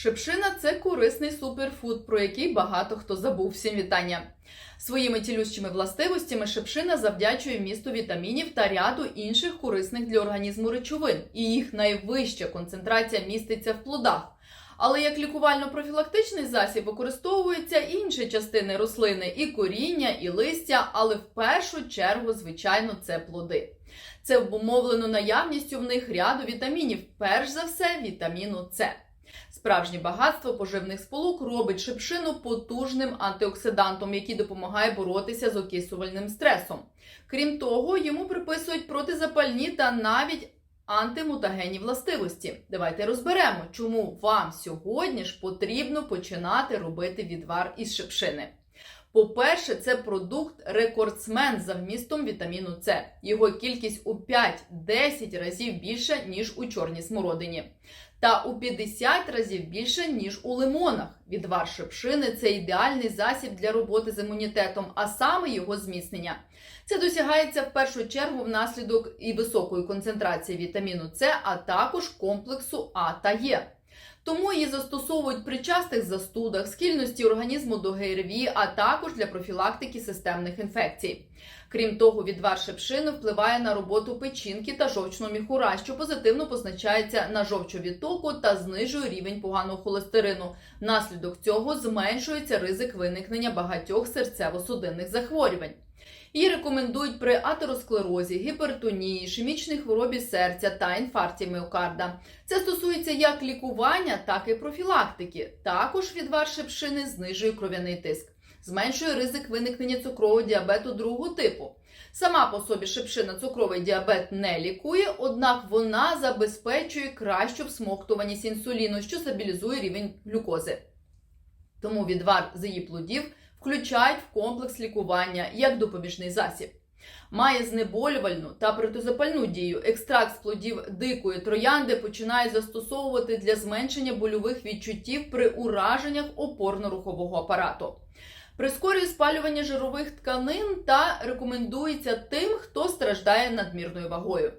Шипшина це корисний суперфуд, про який багато хто забув. Всім вітання. Своїми цілющими властивостями шипшина завдячує місту вітамінів та ряду інших корисних для організму речовин, і їх найвища концентрація міститься в плодах. Але як лікувально-профілактичний засіб використовуються інші частини рослини, і коріння, і листя, але в першу чергу, звичайно, це плоди. Це обумовлено наявністю в них ряду вітамінів, перш за все, вітаміну С. Справжнє багатство поживних сполук робить шипшину потужним антиоксидантом, який допомагає боротися з окисувальним стресом. Крім того, йому приписують протизапальні та навіть антимутагенні властивості. Давайте розберемо, чому вам сьогодні ж потрібно починати робити відвар із шипшини. По-перше, це продукт рекордсмен за вмістом вітаміну С. Його кількість у 5-10 разів більше, ніж у чорній смородині. Та у 50 разів більше, ніж у лимонах. Відвар шипшини це ідеальний засіб для роботи з імунітетом, а саме його зміцнення. Це досягається в першу чергу внаслідок і високої концентрації вітаміну С, а також комплексу А та Е. Тому її застосовують при частих застудах, схильності організму до ГРВІ, а також для профілактики системних інфекцій. Крім того, відвар шипшини впливає на роботу печінки та жовчного міхура, що позитивно позначається на жовчовідтоку та знижує рівень поганого холестерину. Внаслідок цього зменшується ризик виникнення багатьох серцево-судинних захворювань. Її рекомендують при атеросклерозі, гіпертонії, ішемічній хворобі серця та інфаркті міокарда. Це стосується як лікування, так і профілактики. Також відвар шипшини знижує кров'яний тиск, зменшує ризик виникнення цукрового діабету другого типу. Сама по собі шипшина цукровий діабет не лікує, однак вона забезпечує кращу всмоктуваність інсуліну, що стабілізує рівень глюкози. Тому відвар з її плодів включають в комплекс лікування як допоміжний засіб. Має знеболювальну та протизапальну дію. Екстракт з плодів дикої троянди починає застосовувати для зменшення больових відчуттів при ураженнях опорно-рухового апарату. Прискорює спалювання жирових тканин та рекомендується тим, хто страждає надмірною вагою.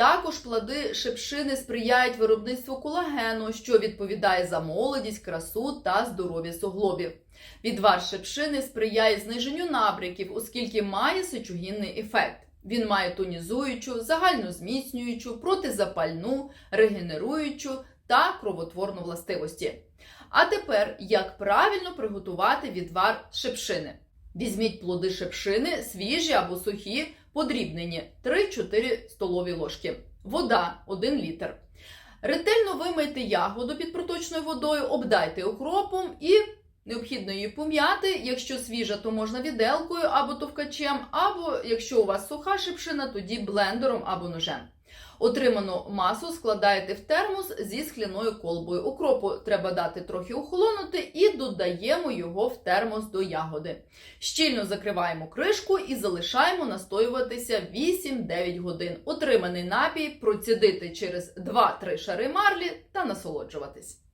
Також плоди шипшини сприяють виробництву колагену, що відповідає за молодість, красу та здоров'я суглобів. Відвар шипшини сприяє зниженню набряків, оскільки має сечогінний ефект. Він має тонізуючу, загальнозміцнюючу, протизапальну, регенеруючу та кровотворну властивості. А тепер, як правильно приготувати відвар шипшини? Візьміть плоди шипшини, свіжі або сухі, подрібнені 3-4 столові ложки. Вода 1 літр. Ретельно вимийте ягоду під проточною водою, обдайте окропом і необхідно її пом'яти. Якщо свіжа, то можна віделкою або товкачем, або якщо у вас суха шипшина, тоді блендером або ножем. Отриману масу складаєте в термос зі скляною колбою. Укропу треба дати трохи охолонути і додаємо його в термос до ягоди. Щільно закриваємо кришку і залишаємо настоюватися 8-9 годин. Отриманий напій процідити через 2-3 шари марлі та насолоджуватись.